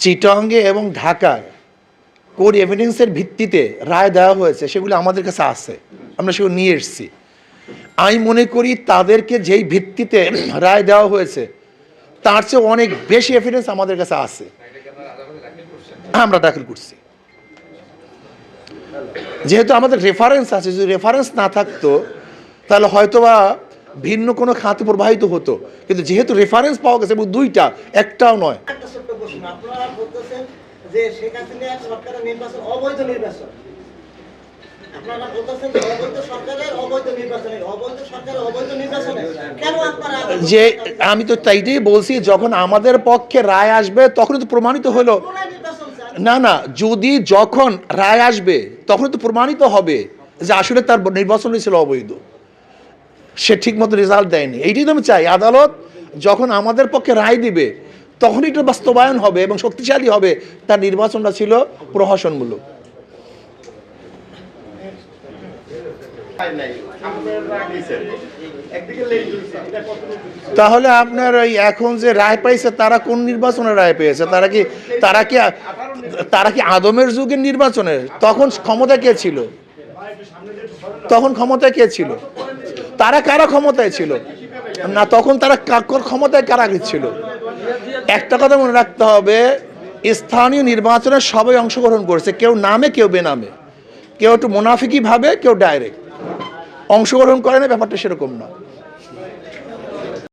চিটঙ্গে এবং ঢাকায় কোড এভিডেন্সের ভিত্তিতে রায় দেওয়া হয়েছে, সেগুলো আমাদের কাছে আছে। আমরা সেগুলো নিয়ে এসেছি। আমি মনে করি তাদেরকে যেই ভিত্তিতে রায় দেওয়া হয়েছে, তার চেয়ে অনেক বেশি এভিডেন্স আমাদের কাছে আছে। আমরা দাখিল করছি। যেহেতু আমাদের রেফারেন্স আছে, যদি রেফারেন্স না থাকতো, তাহলে হয়তোবা ভিন্ন কোনো খাতে প্রবাহিত হতো। কিন্তু যেহেতু রেফারেন্স পাওয়া গেছে, এবং দুইটা, একটাও নয়। আপনারা বলতেছেন যে শেখ হাসিনা সরকারের নির্বাচন অবৈধ নির্বাচন। আপনারা বলতেছেন যে অবৈধ সরকারের অবৈধ নির্বাচনে অবৈধ সরকারের অবৈধ নির্বাচনে কেন আপনারা যে আমি তো তাইটাই বলছি যখন আমাদের পক্ষে রায় আসবে তখন তো প্রমাণিত হলো। না না যদি যখন রায় আসবে তখন তো প্রমাণিত হবে যে আসলে তার নির্বাচন ছিল অবৈধ। সে ঠিক মতো রেজাল্ট দেয়নি। এইটাই তো আমি চাই। আদালত যখন আমাদের পক্ষে রায় দিবে তখনই এটা বাস্তবায়ন হবে এবং শক্তিশালী হবে, তার নির্বাচনটা ছিল প্রহসনমূলক। তাহলে আপনার ওই এখন যে রায় পাইছে, তারা কোন নির্বাচনে রায় পেয়েছে? তারা কি তারা কি তারা কি আদমের যুগের নির্বাচনের তখন ক্ষমতা কে ছিল? তখন ক্ষমতায় কে ছিল? তারা কারা ক্ষমতায় ছিল? না, তখন তারা ক্ষমতায় কারা ছিল? একটা কথা মনে রাখতে হবে, স্থানীয় নির্বাচনে সবাই অংশগ্রহণ করেছে, কেউ নামে, কেউ বেনামে। কেউ একটু মোনাফিকি ভাবে, কেউ ডাইরেক্ট অংশগ্রহণ করে না, ব্যাপারটা সেরকম না।